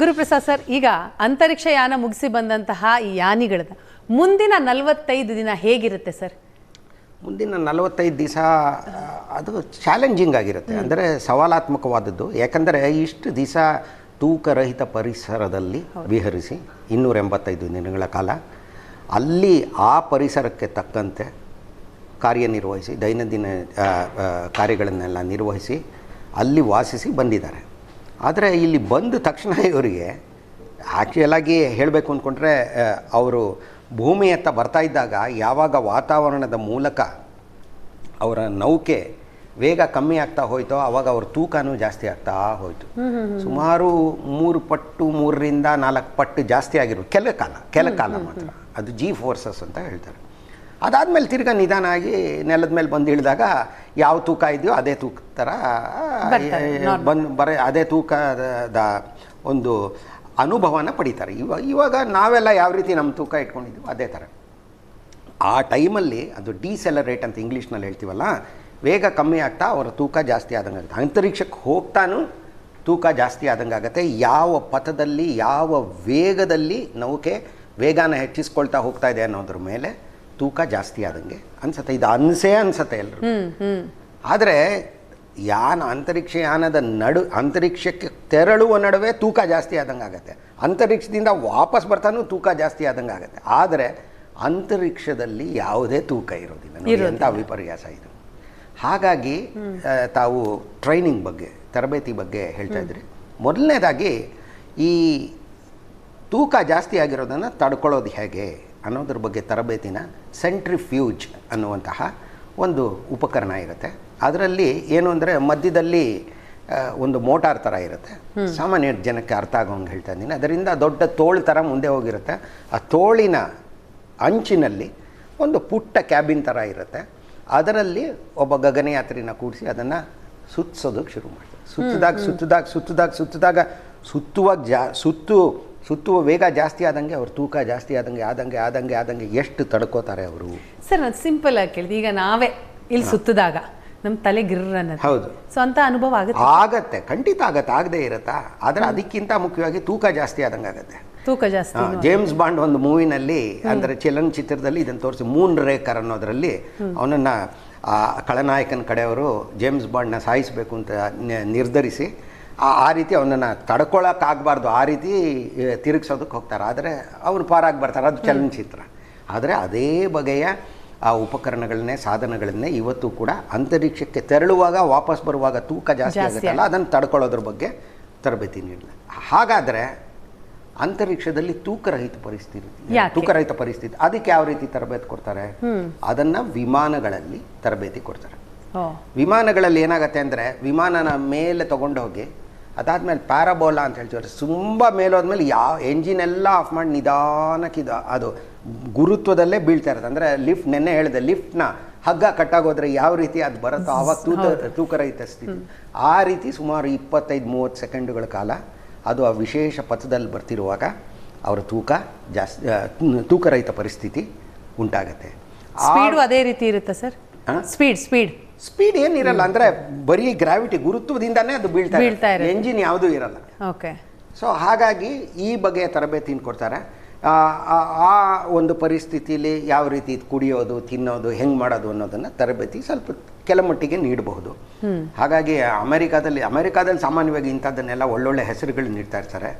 Guruprasad sir ಈಗ ಅಂತರಿಕ್ಷ ಯಾನ ಮುಗಿಸಿ ಬಂದಂತಹ ಈ ಯಾನಿಗಳದ ಮುಂದಿನ ನಲವತ್ತೈದು ದಿನ ಹೇಗಿರುತ್ತೆ ಸರ್? ಮುಂದಿನ ನಲವತ್ತೈದು ದಿವಸ ಅದು ಚಾಲೆಂಜಿಂಗ್ ಆಗಿರುತ್ತೆ. ಅಂದರೆ ಸವಾಲಾತ್ಮಕವಾದದ್ದು. ಯಾಕಂದರೆ ಇಷ್ಟು ದಿವಸ ತೂಕರಹಿತ ಪರಿಸರದಲ್ಲಿ ವಿಹರಿಸಿ ಇನ್ನೂರ ಎಂಬತ್ತೈದು ದಿನಗಳ ಕಾಲ ಅಲ್ಲಿ ಆ ಪರಿಸರಕ್ಕೆ ತಕ್ಕಂತೆ ಕಾರ್ಯನಿರ್ವಹಿಸಿ ದೈನಂದಿನ ಕಾರ್ಯಗಳನ್ನೆಲ್ಲ ನಿರ್ವಹಿಸಿ ಅಲ್ಲಿ ವಾಸಿಸಿ ಬಂದಿದ್ದಾರೆ. ಆದರೆ ಇಲ್ಲಿ ಬಂದ ತಕ್ಷಣ ಇವರಿಗೆ ಆ್ಯಕ್ಚುಯಲಾಗಿ ಹೇಳಬೇಕು ಅಂದ್ಕೊಂಡ್ರೆ ಅವರು ಭೂಮಿಯತ್ತ ಬರ್ತಾ ಇದ್ದಾಗ ಯಾವಾಗ ವಾತಾವರಣದ ಮೂಲಕ ಅವರ ನೌಕೆ ವೇಗ ಕಮ್ಮಿ ಆಗ್ತಾ ಹೋಯ್ತೋ ಅವಾಗ ಅವ್ರ ತೂಕನೂ ಜಾಸ್ತಿ ಆಗ್ತಾ ಹೋಯ್ತು. ಸುಮಾರು ಮೂರು ಪಟ್ಟು ಮೂರರಿಂದ ನಾಲ್ಕು ಪಟ್ಟು ಜಾಸ್ತಿ ಆಗಿರೋದು ಕೆಲ ಕಾಲ ಕೆಲ ಕಾಲ ಮಾತ್ರ. ಅದು ಜಿ ಫೋರ್ಸಸ್ ಅಂತ ಹೇಳ್ತಾರೆ. ಅದಾದಮೇಲೆ ತಿರ್ಗಾ ನಿಧಾನ ಆಗಿ ನೆಲದ ಮೇಲೆ ಬಂದು ಇಳಿದಾಗ ಯಾವ ತೂಕ ಇದೆಯೋ ಅದೇ ತೂಕ ಥರ ಬಂದು ಬರ ಅದೇ ತೂಕದ ಒಂದು ಅನುಭವನ ಪಡಿತಾರೆ. ಇವಾಗ ಇವಾಗ ನಾವೆಲ್ಲ ಯಾವ ರೀತಿ ನಮ್ಮ ತೂಕ ಇಟ್ಕೊಂಡಿದ್ದೀವಿ ಅದೇ ಥರ. ಆ ಟೈಮಲ್ಲಿ ಅದು ಡಿಸೆಲರೇಟ್ ಅಂತ ಇಂಗ್ಲೀಷ್ನಲ್ಲಿ ಹೇಳ್ತೀವಲ್ಲ ವೇಗ ಕಮ್ಮಿ ಆಗ್ತಾ ಅವರ ತೂಕ ಜಾಸ್ತಿ ಆದಂಗೆ ಆಗುತ್ತೆ. ಅಂತರಿಕ್ಷಕ್ಕೆ ಹೋಗ್ತಾನೂ ತೂಕ ಜಾಸ್ತಿ ಆದಂಗೆ ಆಗುತ್ತೆ. ಯಾವ ಪಥದಲ್ಲಿ ಯಾವ ವೇಗದಲ್ಲಿ ನೌಕೆ ವೇಗನ ಹೆಚ್ಚಿಸ್ಕೊಳ್ತಾ ಹೋಗ್ತಾ ಇದೆ ಅನ್ನೋದ್ರ ಮೇಲೆ ತೂಕ ಜಾಸ್ತಿ ಆದಂಗೆ ಅನ್ಸತ್ತೆ. ಇದು ಅನ್ಸೇ ಅನ್ಸತ್ತೆ ಎಲ್ಲರೂ ಆದರೆ ಯಾನ ಅಂತರಿಕ್ಷ ಯಾನದ ನಡು ಅಂತರಿಕ್ಷಕ್ಕೆ ತೆರಳುವ ನಡುವೆ ತೂಕ ಜಾಸ್ತಿ ಆದಂಗೆ ಆಗುತ್ತೆ. ಅಂತರಿಕ್ಷದಿಂದ ವಾಪಸ್ ಬರ್ತಾನೂ ತೂಕ ಜಾಸ್ತಿ ಆದಂಗೆ ಆಗುತ್ತೆ. ಆದರೆ ಅಂತರಿಕ್ಷದಲ್ಲಿ ಯಾವುದೇ ತೂಕ ಇರೋದಿಲ್ಲ. ಅಂತ ವಿಪರ್ಯಾಸ ಇದು. ಹಾಗಾಗಿ ತಾವು ಟ್ರೈನಿಂಗ್ ಬಗ್ಗೆ ತರಬೇತಿ ಬಗ್ಗೆ ಹೇಳ್ತಾ ಇದ್ರಿ. ಮೊದಲನೇದಾಗಿ ಈ ತೂಕ ಜಾಸ್ತಿ ಆಗಿರೋದನ್ನು ತಡ್ಕೊಳ್ಳೋದು ಹೇಗೆ? ಅನ್ನೋದ್ರ ಬಗ್ಗೆ ತರಬೇತಿನ ಸೆಂಟ್ರಿಫ್ಯೂಜ್ ಅನ್ನುವಂತಹ ಒಂದು ಉಪಕರಣ ಇರುತ್ತೆ. ಅದರಲ್ಲಿ ಏನು ಅಂದರೆ ಮಧ್ಯದಲ್ಲಿ ಒಂದು ಮೋಟಾರ್ ಥರ ಇರುತ್ತೆ. ಸಾಮಾನ್ಯ ಜನಕ್ಕೆ ಅರ್ಥ ಆಗೋಂಗೆ ಹೇಳ್ತಾ ಇದ್ದೀನಿ. ಅದರಿಂದ ದೊಡ್ಡ ತೋಳು ಥರ ಮುಂದೆ ಹೋಗಿರುತ್ತೆ. ಆ ತೋಳಿನ ಅಂಚಿನಲ್ಲಿ ಒಂದು ಪುಟ್ಟ ಕ್ಯಾಬಿನ್ ಥರ ಇರುತ್ತೆ. ಅದರಲ್ಲಿ ಒಬ್ಬ ಗಗನಯಾತ್ರಿನ ಕೂಡಿಸಿ ಅದನ್ನು ಸುತ್ತಿಸೋದಕ್ಕೆ ಶುರು ಮಾಡ್ತಾರೆ. ಸುತ್ತಿದಾಗ ಸುತ್ತಿದಾಗ ಸುತ್ತಿದಾಗ ಸುತ್ತಿದಾಗ ಸುತ್ತುವಾಗ ಜಾ ಸುತ್ತು ಸುತ್ತುವ ವೇಗ ಜಾಸ್ತಿ ಆದಂಗೆ ಅವ್ರ ತೂಕ ಜಾಸ್ತಿ ಆದಂಗೆ ಆದಂಗೆ ಆದಂಗೆ ಆದಂಗೆ ಎಷ್ಟು ತಡ್ಕೋತಾರೆ ಅವರು? ಸರ್ ನಾನು ಸಿಂಪಲ್ ಆಗಿ ಕೇಳಿದೆ ಈಗ ನಾವೇ ಇಲ್ಲಿ ಸುತ್ತಿದಾಗ ನಮ್ಮ ತಲೆ ಗಿರ್ರ ಹೌದು. ಸೊ ಅಂತ ಅನುಭವ ಆಗುತ್ತೆ. ಆಗತ್ತೆ ಖಂಡಿತ ಆಗತ್ತೆ ಆಗದೆ ಇರತ್ತಾ? ಆದರೆ ಅದಕ್ಕಿಂತ ಮುಖ್ಯವಾಗಿ ತೂಕ ಜಾಸ್ತಿ ಆದಂಗೆ ಆಗತ್ತೆ. ತೂಕ ಜಾಸ್ತಿ ಜೇಮ್ಸ್ ಬಾಂಡ್ ಒಂದು ಮೂವಿನಲ್ಲಿ ಅಂದರೆ ಚಲನಚಿತ್ರದಲ್ಲಿ ಇದನ್ನು ತೋರಿಸಿ ಮೂನ್ ರೇಖರ್ ಅನ್ನೋದರಲ್ಲಿ ಅವನನ್ನು ಕಳನಾಯಕನ ಕಡೆಯವರು ಜೇಮ್ಸ್ ಬಾಂಡ್ನ ಸಾಯಿಸಬೇಕು ಅಂತ ನಿರ್ಧರಿಸಿ ಆ ಆ ರೀತಿ ಅವನನ್ನು ತಡ್ಕೊಳಕ್ಕಾಗಬಾರ್ದು. ಆ ರೀತಿ ತಿರುಗಿಸೋದಕ್ಕೆ ಹೋಗ್ತಾರೆ. ಆದರೆ ಅವರು ಪಾರಾಗಿ ಬರ್ತಾರೆ. ಅದು ಚಲನಚಿತ್ರ. ಆದರೆ ಅದೇ ಬಗೆಯ ಆ ಉಪಕರಣಗಳನ್ನೇ ಸಾಧನಗಳನ್ನೇ ಇವತ್ತು ಕೂಡ ಅಂತರಿಕ್ಷಕ್ಕೆ ತೆರಳುವಾಗ ವಾಪಸ್ ಬರುವಾಗ ತೂಕ ಜಾಸ್ತಿ ಆಗುತ್ತಲ್ಲ? ಅದನ್ನು ತಡ್ಕೊಳ್ಳೋದ್ರ ಬಗ್ಗೆ ತರಬೇತಿ ನೀಡಲ್ಲ ಹಾಗಾದರೆ ಅಂತರಿಕ್ಷದಲ್ಲಿ ತೂಕರಹಿತ ಪರಿಸ್ಥಿತಿ? ತೂಕರಹಿತ ಪರಿಸ್ಥಿತಿ ಅದಕ್ಕೆ ಯಾವ ರೀತಿ ತರಬೇತಿ ಕೊಡ್ತಾರೆ? ಅದನ್ನ ವಿಮಾನಗಳಲ್ಲಿ ತರಬೇತಿ ಕೊಡ್ತಾರೆ. ವಿಮಾನಗಳಲ್ಲಿ ಏನಾಗುತ್ತೆ ಅಂದರೆ ವಿಮಾನನ ಮೇಲೆ ತಗೊಂಡು ಹೋಗಿ ಅದಾದ್ಮೇಲೆ ಪ್ಯಾರಾಬೋಲಾ ಅಂತ ಹೇಳ್ತೀವಿ ತುಂಬ ಮೇಲೋದ್ಮೇಲೆ ಯಾವ ಎಂಜಿನ್ ಎಲ್ಲ ಆಫ್ ಮಾಡಿ ನಿಧಾನಕ್ಕೆ ಇದು ಅದು ಗುರುತ್ವದಲ್ಲೇ ಬೀಳ್ತಾ ಇರುತ್ತೆ. ಅಂದರೆ ಲಿಫ್ಟ್ ನೆನ್ನೆ ಹೇಳಿದೆ ಲಿಫ್ಟ್ನ ಹಗ್ಗ ಕಟ್ಟಾಗೋದ್ರೆ ಯಾವ ರೀತಿ ಅದು ಬರುತ್ತೋ ಆವಾಗ ತೂಕ ತೂಕರಹಿತ ಸ್ಥಿತಿ. ಆ ರೀತಿ ಸುಮಾರು ಇಪ್ಪತ್ತೈದು ಮೂವತ್ತು ಸೆಕೆಂಡುಗಳ ಕಾಲ ಅದು ಆ ವಿಶೇಷ ಪಥದಲ್ಲಿ ಬರ್ತಿರುವಾಗ ಅವರ ತೂಕ ಜಾಸ್ತಿ ತೂಕರಹಿತ ಪರಿಸ್ಥಿತಿ ಉಂಟಾಗತ್ತೆ. ಅದೇ ರೀತಿ ಇರುತ್ತೆ ಸರ್. ಹಾ? ಸ್ಪೀಡ್ ಸ್ಪೀಡ್ ಸ್ಪೀಡ್ ಏನಿರಲ್ಲ ಅಂದ್ರೆ ಬರೀ ಗ್ರಾವಿಟಿ ಗುರುತ್ವದಿಂದಾನೇ ಅದು ಬೀಳ್ತಾ ಇರ್ತಾರೆ. ಎಂಜಿನ್ ಯಾವುದೂ ಇರಲ್ಲ. ಓಕೆ ಸೊ ಹಾಗಾಗಿ ಈ ಬಗೆಯ ತರಬೇತಿ ಕೊಡ್ತಾರೆ. ಆ, ಒಂದು ಪರಿಸ್ಥಿತಿಯಲ್ಲಿ ಯಾವ ರೀತಿ ಕುಡಿಯೋದು ತಿನ್ನೋದು ಹೆಂಗೆ ಮಾಡೋದು ಅನ್ನೋದನ್ನ ತರಬೇತಿ ಸ್ವಲ್ಪ ಕೆಲ ಮಟ್ಟಿಗೆ ನೀಡಬಹುದು ಹಾಗಾಗಿ ಅಮೆರಿಕಾದಲ್ಲಿ ಅಮೆರಿಕಾದಲ್ಲಿ ಸಾಮಾನ್ಯವಾಗಿ ಇಂಥದ್ದನ್ನೆಲ್ಲ ಒಳ್ಳೊಳ್ಳೆ ಹೆಸರುಗಳು ನೀಡ್ತಾ ಇರ್ತಾರೆ.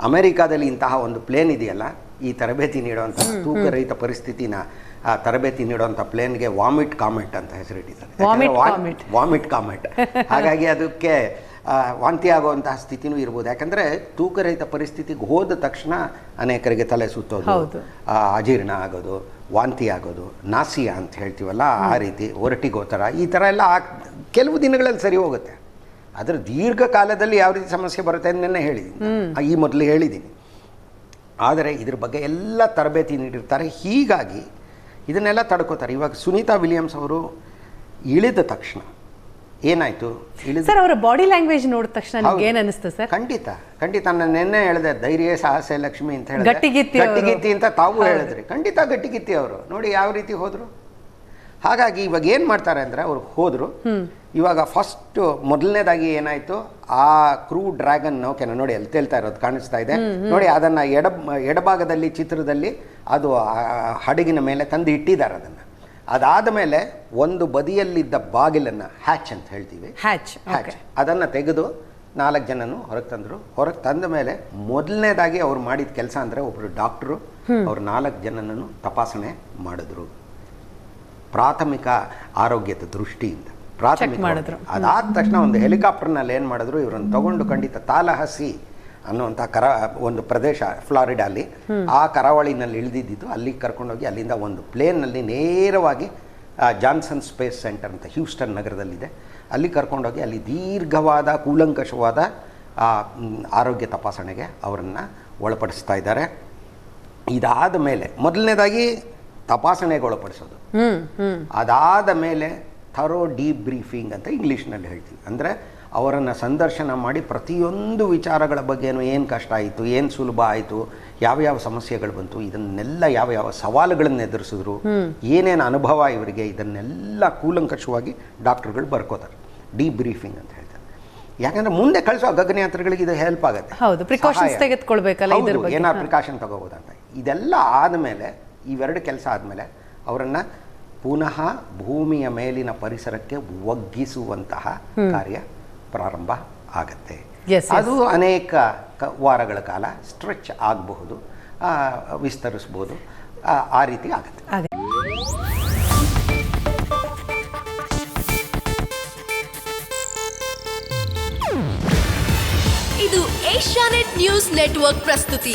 ಅಮೆರಿಕಾದಲ್ಲಿ ಇಂತಹ ಒಂದು ಪ್ಲೇನ್ ಇದೆಯಲ್ಲ ಈ ತರಬೇತಿ ನೀಡುವಂಥ ತೂಕರಹಿತ ಪರಿಸ್ಥಿತಿನ ಆ, ತರಬೇತಿ ನೀಡುವಂಥ ಪ್ಲೇನ್ಗೆ ವಾಮಿಟ್ ಕಾಮೆಟ್ ಅಂತ ಹೆಸರಿಟ್ಟಿದ್ದಾರೆ. Vomit comet. ಹಾಗಾಗಿ ಅದಕ್ಕೆ ವಾಂತಿ ಆಗುವಂತಹ ಸ್ಥಿತಿನೂ ಇರ್ಬೋದು. ಯಾಕಂದರೆ ತೂಕರಹಿತ ಪರಿಸ್ಥಿತಿಗೆ ಹೋದ ತಕ್ಷಣ ಅನೇಕರಿಗೆ ತಲೆ ಸುತ್ತೋದು ಅಜೀರ್ಣ ಆಗೋದು ವಾಂತಿ ಆಗೋದು ನಾಸಿಯ ಅಂತ ಹೇಳ್ತೀವಲ್ಲ ಆ ರೀತಿ ಒರಟಿಗೋತರ ಈ ಥರ ಎಲ್ಲ ಕೆಲವು ದಿನಗಳಲ್ಲಿ ಸರಿ ಹೋಗುತ್ತೆ. ಆದರೆ ದೀರ್ಘಕಾಲದಲ್ಲಿ ಯಾವ ರೀತಿ ಸಮಸ್ಯೆ ಬರುತ್ತೆ ಅಂದೇ ಹೇಳಿದ್ದೀನಿ. ಈ ಮೊದಲು ಹೇಳಿದ್ದೀನಿ. ಆದರೆ ಇದ್ರ ಬಗ್ಗೆ ಎಲ್ಲ ತರಬೇತಿ ನೀಡಿರ್ತಾರೆ. ಹೀಗಾಗಿ ಇದನ್ನೆಲ್ಲ ತಡ್ಕೋತಾರೆ. ಇವಾಗ ಸುನೀತಾ ವಿಲಿಯಮ್ಸ್ ಅವರು ಇಳಿದ ತಕ್ಷಣ ಏನಾಯ್ತು? ಇಳಿದ ಸರ್ ಅವರ ಬಾಡಿ ಲ್ಯಾಂಗ್ವೇಜ್ ನೋಡಿದ ತಕ್ಷಣ. ನಿಮ್ಗೆ ಏನ್ ಅನಿಸ್ತು ಸರ್? ಖಂಡಿತ. ಖಂಡಿತ ನಾನು ನಿನ್ನೆ ಹೇಳಿದೆ ಧೈರ್ಯ ಸಾಹಸ ಲಕ್ಷ್ಮಿ ಅಂತ ಹೇಳಿ. ಗಟ್ಟಿಗಿತ್ತಿ ಅಂತ ತಾವು ಹೇಳಿದ್ರಿ. ಖಂಡಿತ ಗಟ್ಟಿಗಿತ್ತಿ ಅವರು. ನೋಡಿ ಯಾವ ರೀತಿ ಹೋದ್ರು. ಹಾಗಾಗಿ ಇವಾಗ ಏನು ಮಾಡ್ತಾರೆ ಅಂದರೆ ಅವ್ರು ಹೋದರು. ಇವಾಗ ಫಸ್ಟ್ ಮೊದಲನೇದಾಗಿ ಏನಾಯಿತು? ಆ ಕ್ರೂ ಡ್ರ್ಯಾಗನ್ ಓಕೆನಾ ನೋಡಿ ಅಲ್ಲಿ ತೇಳ್ತಾ ಇರೋದು ಕಾಣಿಸ್ತಾ ಇದೆ. ನೋಡಿ ಅದನ್ನು ಎಡ ಎಡಭಾಗದಲ್ಲಿ ಚಿತ್ರದಲ್ಲಿ ಅದು ಹಡಗಿನ ಮೇಲೆ ತಂದು ಇಟ್ಟಿದ್ದಾರೆ ಅದನ್ನು. ಅದಾದ ಮೇಲೆ ಒಂದು ಬದಿಯಲ್ಲಿದ್ದ ಬಾಗಿಲನ್ನು ಹ್ಯಾಚ್ ಅಂತ ಹೇಳ್ತೀವಿ. ಹ್ಯಾಚ್ ಹ್ಯಾಚ್ ಅದನ್ನು ತೆಗೆದು ನಾಲ್ಕು ಜನನು ಹೊರಗೆ ತಂದರು. ಹೊರಗೆ ತಂದ ಮೇಲೆ ಮೊದಲನೇದಾಗಿ ಅವ್ರು ಮಾಡಿದ ಕೆಲಸ ಅಂದರೆ ಒಬ್ಬರು ಡಾಕ್ಟ್ರು ಅವ್ರು ನಾಲ್ಕು ಜನನನ್ನು ತಪಾಸಣೆ ಮಾಡಿದ್ರು. ಪ್ರಾಥಮಿಕ ಆರೋಗ್ಯದ ದೃಷ್ಟಿಯಿಂದ. ಪ್ರಾಥಮಿಕ. ಅದಾದ ತಕ್ಷಣ ಒಂದು ಹೆಲಿಕಾಪ್ಟರ್ನಲ್ಲಿ ಏನು ಮಾಡಿದ್ರು ಇವರನ್ನು ತಗೊಂಡು ಖಂಡಿತ ತಾಲಹಸಿ ಅನ್ನುವಂಥ ಕರ ಒಂದು ಪ್ರದೇಶ ಫ್ಲಾರಿಡಾಲಿ ಆ ಕರಾವಳಿನಲ್ಲಿ ಇಳಿದಿದ್ದು ಅಲ್ಲಿಗೆ ಕರ್ಕೊಂಡೋಗಿ ಅಲ್ಲಿಂದ ಒಂದು ಪ್ಲೇನ್ನಲ್ಲಿ ನೇರವಾಗಿ ಜಾನ್ಸನ್ ಸ್ಪೇಸ್ ಸೆಂಟರ್ ಅಂತ ಹ್ಯೂಸ್ಟನ್ ನಗರದಲ್ಲಿದೆ. ಅಲ್ಲಿ ಕರ್ಕೊಂಡೋಗಿ ಅಲ್ಲಿ ದೀರ್ಘವಾದ ಕೂಲಂಕಷವಾದ ಆರೋಗ್ಯ ತಪಾಸಣೆಗೆ ಅವರನ್ನು ಒಳಪಡಿಸ್ತಾ ಇದ್ದಾರೆ. ಇದಾದ ಮೇಲೆ ಮೊದಲನೇದಾಗಿ ತಪಾಸಣೆಗೆ ಒಳಪಡಿಸೋದು ಅದಾದ ಮೇಲೆ ಥರೋ ಡೀಬ್ರೀಫಿಂಗ್ ಅಂತ ಇಂಗ್ಲೀಷ್ನಲ್ಲಿ ಹೇಳ್ತೀವಿ. ಅಂದರೆ ಅವರನ್ನು ಸಂದರ್ಶನ ಮಾಡಿ ಪ್ರತಿಯೊಂದು ವಿಚಾರಗಳ ಬಗ್ಗೆನೂ ಏನು ಕಷ್ಟ ಆಯಿತು ಏನು ಸುಲಭ ಆಯಿತು ಯಾವ ಸಮಸ್ಯೆಗಳು ಬಂತು ಇದನ್ನೆಲ್ಲ ಯಾವ ಯಾವ ಸವಾಲುಗಳನ್ನು ಎದುರಿಸಿದ್ರು ಏನೇನು ಅನುಭವ ಇವರಿಗೆ ಇದನ್ನೆಲ್ಲ ಕೂಲಂಕಷವಾಗಿ ಡಾಕ್ಟರ್ಗಳು ಬರ್ಕೋತಾರೆ. ಡೀಬ್ರೀಫಿಂಗ್ ಅಂತ ಹೇಳ್ತಾರೆ. ಯಾಕಂದ್ರೆ ಮುಂದೆ ಕಳಿಸೋ ಗಗನಯಾತ್ರಿಗಳಿಗೆ ಇದು ಹೆಲ್ಪ್ ಆಗುತ್ತೆ. ಹೌದು, ಪ್ರಿಕಾಷನ್ಸ್. ತೆಗೆದುಕೊಳ್ಬೇಕಲ್ಲ. ಏನಾದ್ರು ಪ್ರಿಕಾಷನ್ ತಗೋಬೋದಂತ. ಇದೆಲ್ಲ ಆದಮೇಲೆ ಇವೆರಡು ಕೆಲಸ ಆದಮೇಲೆ ಅವರನ್ನು ಪುನಃ ಭೂಮಿಯ ಮೇಲಿನ ಪರಿಸರಕ್ಕೆ ಒಗ್ಗಿಸುವಂತಹ ಕಾರ್ಯ ಪ್ರಾರಂಭ ಆಗತ್ತೆ. ಅದು ಅನೇಕ ಕ- ವಾರಗಳ ಕಾಲ ಸ್ಟ್ರೆಚ್ ಆಗಬಹುದು ವಿಸ್ತರಿಸ್ಬೋದು ಆ, ಆ ರೀತಿ ಆಗುತ್ತೆ. ಇದು ಏಷ್ಯಾನೆಟ್ ನ್ಯೂಸ್ ನೆಟ್ವರ್ಕ್ ಪ್ರಸ್ತುತಿ.